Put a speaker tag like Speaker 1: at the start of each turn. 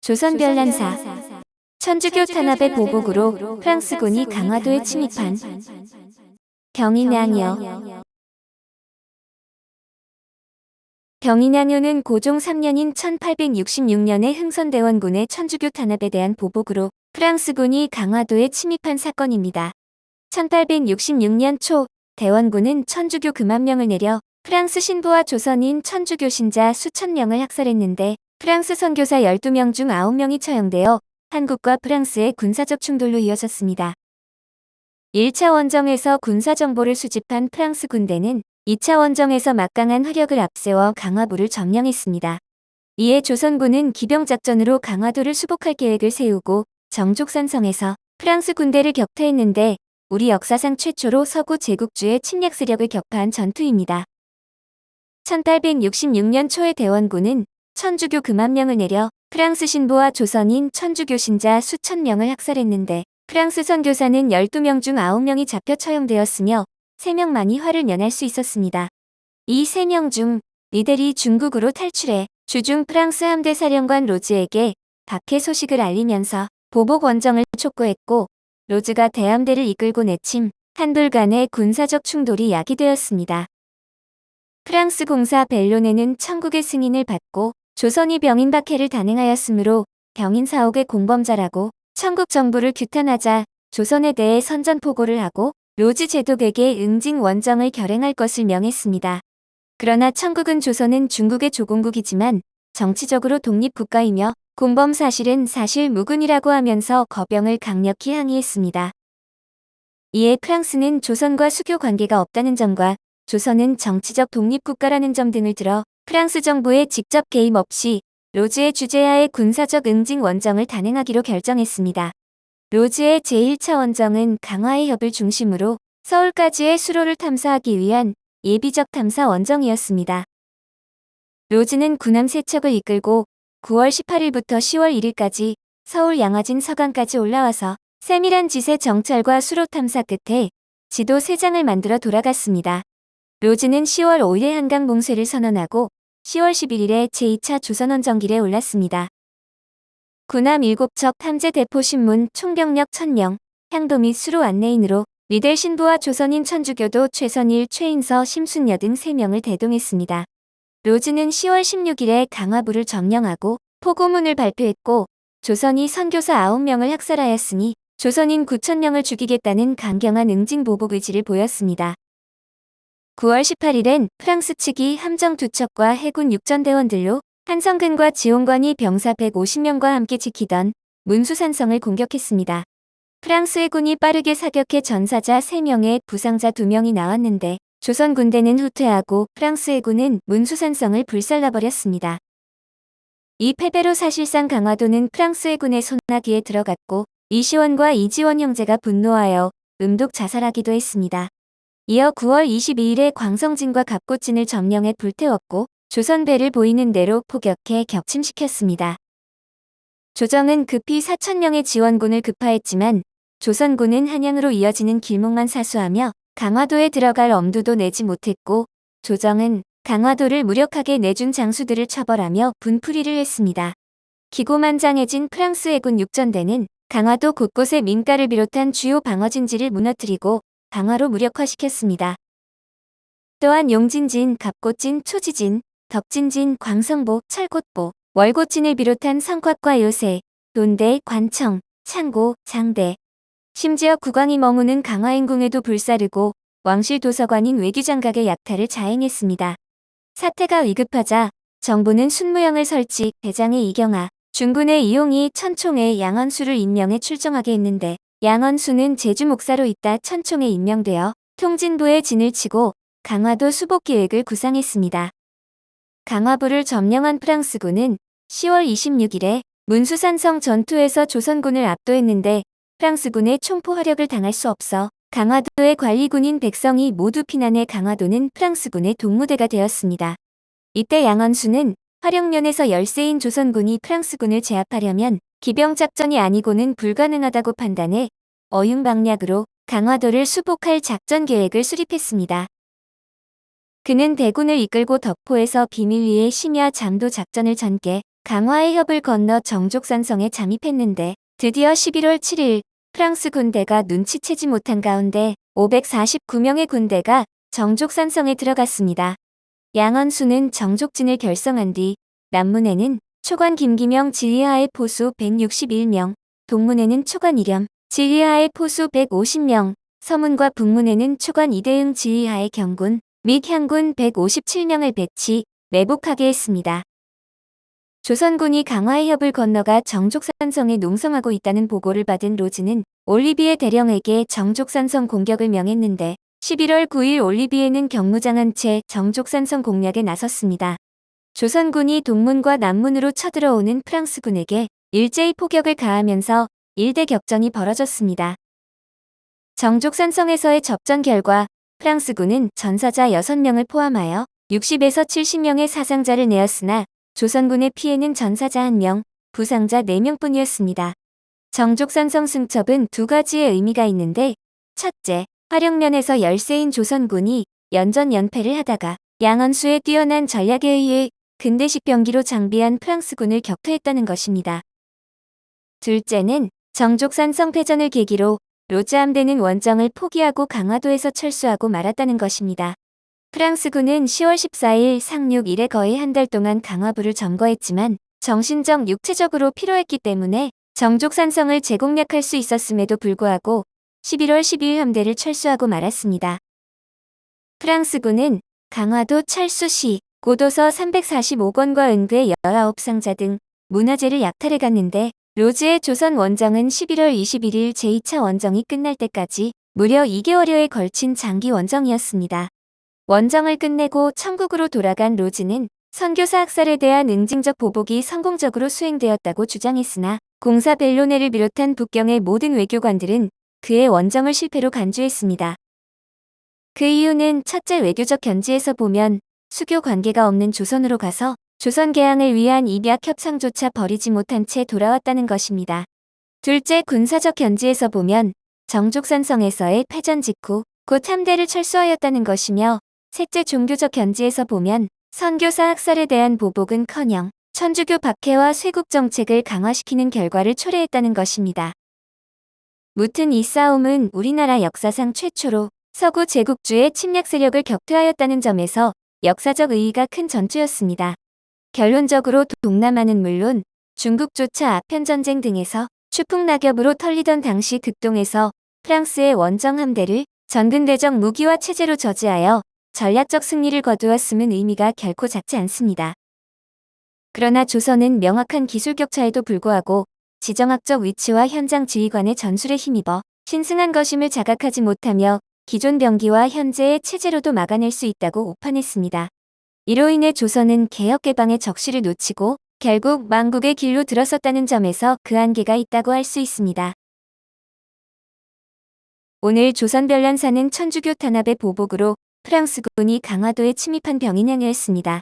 Speaker 1: 조선 별난사 천주교 탄압의 보복으로 프랑스군이 강화도에 침입한 병인양요 병인양요는 고종 3년인 1866년에 흥선대원군의 천주교 탄압에 대한 보복으로 프랑스군이 강화도에 침입한 사건입니다. 1866년 초 대원군은 천주교 금만 명을 내려 프랑스 신부와 조선인 천주교 신자 수천 명을 학살했는데 프랑스 선교사 12명 중 9명이 처형되어 한국과 프랑스의 군사적 충돌로 이어졌습니다. 1차 원정에서 군사 정보를 수집한 프랑스 군대는 2차 원정에서 막강한 화력을 앞세워 강화부를 점령했습니다. 이에 조선군은 기병작전으로 강화도를 수복할 계획을 세우고 정족산성에서 프랑스 군대를 격퇴했는데 우리 역사상 최초로 서구 제국주의 침략 세력을 격파한 전투입니다. 1866년 초에 대원군은 천주교 금만 명을 내려 프랑스 신부와 조선인 천주교 신자 수천 명을 학살했는데 프랑스 선교사는 12명 중 9명이 잡혀 처형되었으며 3명만이 화를 면할 수 있었습니다. 이 3명 중 리델이 중국으로 탈출해 주중 프랑스 함대 사령관 로즈에게 박해 소식을 알리면서 보복 원정을 촉구했고 로즈가 대함대를 이끌고 내침 한불 간의 군사적 충돌이 야기되었습니다. 프랑스 공사 벨로네는 천국의 승인을 받고 조선이 병인 박해를 단행하였으므로 병인 사옥의 공범자라고 천국 정부를 규탄하자 조선에 대해 선전포고를 하고 로즈 제독에게 응징 원정을 결행할 것을 명했습니다. 그러나 천국은 조선은 중국의 조공국이지만 정치적으로 독립국가이며 공범 사실은 사실 무근이라고 하면서 거병을 강력히 항의했습니다. 이에 프랑스는 조선과 수교 관계가 없다는 점과 조선은 정치적 독립국가라는 점 등을 들어 프랑스 정부의 직접 개입 없이 로즈의 주재하에 군사적 응징 원정을 단행하기로 결정했습니다. 로즈의 제1차 원정은 강화의 협을 중심으로 서울까지의 수로를 탐사하기 위한 예비적 탐사 원정이었습니다. 로즈는 군함 세척을 이끌고 9월 18일부터 10월 1일까지 서울 양화진 서강까지 올라와서 세밀한 지세 정찰과 수로 탐사 끝에 지도 3장을 만들어 돌아갔습니다. 로즈는 10월 5일 한강 봉쇄를 선언하고 10월 11일에 제2차 조선원정길에 올랐습니다. 군함 7척 탐제 대포 신문 총병력 1000명, 향도 및 수로 안내인으로 리델 신부와 조선인 천주교도 최선일, 최인서, 심순여 등 3명을 대동했습니다. 로즈는 10월 16일에 강화부를 점령하고 포고문을 발표했고 조선이 선교사 9명을 학살하였으니 조선인 9천명을 죽이겠다는 강경한 응징 보복 의지를 보였습니다. 9월 18일엔 프랑스 측이 함정 두 척과 해군 육전대원들로 한성근과 지원관이 병사 150명과 함께 지키던 문수산성을 공격했습니다. 프랑스 해군이 빠르게 사격해 전사자 3명에 부상자 2명이 나왔는데 조선 군대는 후퇴하고 프랑스 해군은 문수산성을 불살라버렸습니다. 이 패배로 사실상 강화도는 프랑스 해군의 손아귀에 들어갔고 이시원과 이지원 형제가 분노하여 음독 자살하기도 했습니다. 이어 9월 22일에 광성진과 갑고진을 점령해 불태웠고 조선배를 보이는 대로 포격해 격침시켰습니다. 조정은 급히 4천명의 지원군을 급파했지만 조선군은 한양으로 이어지는 길목만 사수하며 강화도에 들어갈 엄두도 내지 못했고 조정은 강화도를 무력하게 내준 장수들을 처벌하며 분풀이를 했습니다. 기고만장해진 프랑스 해군 육전대는 강화도 곳곳에 민가를 비롯한 주요 방어진지를 무너뜨리고 강화로 무력화시켰습니다. 또한 용진진, 갑고진, 초지진, 덕진진, 광성보, 철곶보, 월곶진을 비롯한 성곽과 요새, 논대, 관청, 창고, 장대, 심지어 국왕이 머무는 강화행궁에도 불사르고 왕실 도서관인 외규장각의 약탈을 자행했습니다. 사태가 위급하자 정부는 순무영을 설치, 대장의 이경아, 중군의 이용이 천총에 양언수를 임명해 출정하게 했는데 양언수는 제주 목사로 있다 천총에 임명되어 통진부의 진을 치고 강화도 수복 계획을 구상했습니다. 강화부를 점령한 프랑스군은 10월 26일에 문수산성 전투에서 조선군을 압도했는데 프랑스군의 총포 화력을 당할 수 없어 강화도의 관리군인 백성이 모두 피난해 강화도는 프랑스군의 동무대가 되었습니다. 이때 양언수는 화력면에서 열세인 조선군이 프랑스군을 제압하려면 기병작전이 아니고는 불가능하다고 판단해 어윤방략으로 강화도를 수복할 작전 계획을 수립했습니다. 그는 대군을 이끌고 덕포에서 비밀리에 심야 잠도 작전을 전개 강화의 협을 건너 정족산성에 잠입했는데 드디어 11월 7일 프랑스 군대가 눈치채지 못한 가운데 549명의 군대가 정족산성에 들어갔습니다. 양언수는 정족진을 결성한 뒤 남문에는 초관 김기명 지휘하의 포수 161명, 동문에는 초관 이렴 지휘하의 포수 150명, 서문과 북문에는 초관 이대응 지휘하의 경군 및 향군 157명을 배치, 매복하게 했습니다. 조선군이 강화의 협을 건너가 정족산성에 농성하고 있다는 보고를 받은 로즈는 올리비에 대령에게 정족산성 공격을 명했는데 11월 9일 올리비에는 경무장한 채 정족산성 공략에 나섰습니다. 조선군이 동문과 남문으로 쳐들어오는 프랑스군에게 일제히 포격을 가하면서 일대 격전이 벌어졌습니다. 정족산성에서의 접전 결과 프랑스군은 전사자 6명을 포함하여 60에서 70명의 사상자를 내었으나 조선군의 피해는 전사자 1명, 부상자 4명뿐이었습니다. 정족산성 승첩은 두 가지의 의미가 있는데 첫째, 화력면에서 열세인 조선군이 연전 연패를 하다가 양언수의 뛰어난 전략에 의해 근대식 병기로 장비한 프랑스군을 격퇴했다는 것입니다. 둘째는 정족산 성 패전을 계기로 로즈 함대는 원정을 포기하고 강화도에서 철수하고 말았다는 것입니다. 프랑스군은 10월 14일 상륙 이래 거의 한 달 동안 강화부를 점거했지만 정신적 육체적으로 피로했기 때문에 정족산성을 재공략할 수 있었음에도 불구하고 11월 12일 함대를 철수하고 말았습니다. 프랑스군은 강화도 철수 시 고도서 345권과 은괴 19상자 등 문화재를 약탈해 갔는데 로즈의 조선 원정은 11월 21일 제2차 원정이 끝날 때까지 무려 2개월여에 걸친 장기 원정이었습니다. 원정을 끝내고 천국으로 돌아간 로즈는 선교사 학살에 대한 응징적 보복이 성공적으로 수행되었다고 주장했으나 공사 벨로네를 비롯한 북경의 모든 외교관들은 그의 원정을 실패로 간주했습니다. 그 이유는 첫째 외교적 견지에서 보면 수교 관계가 없는 조선으로 가서 조선 개항을 위한 입약 협상조차 벌이지 못한 채 돌아왔다는 것입니다. 둘째 군사적 견지에서 보면 정족산성에서의 패전 직후 곧 함대를 철수하였다는 것이며 셋째 종교적 견지에서 보면 선교사 학살에 대한 보복은커녕 천주교 박해와 쇄국 정책을 강화시키는 결과를 초래했다는 것입니다. 무튼 이 싸움은 우리나라 역사상 최초로 서구 제국주의 침략 세력을 격퇴하였다는 점에서 역사적 의의가 큰 전투였습니다. 결론적으로 동남아는 물론 중국조차 아편전쟁 등에서 추풍낙엽으로 털리던 당시 극동에서 프랑스의 원정 함대를 전근대적 무기와 체제로 저지하여 전략적 승리를 거두었음은 의미가 결코 작지 않습니다. 그러나 조선은 명확한 기술 격차에도 불구하고 지정학적 위치와 현장 지휘관의 전술에 힘입어 신승한 것임을 자각하지 못하며 기존 병기와 현재의 체제로도 막아낼 수 있다고 오판했습니다. 이로 인해 조선은 개혁 개방의 적시를 놓치고 결국 망국의 길로 들어섰다는 점에서 그 한계가 있다고 할 수 있습니다. 오늘 조선 별난사는 천주교 탄압의 보복으로 프랑스군이 강화도에 침입한 병인양이었습니다.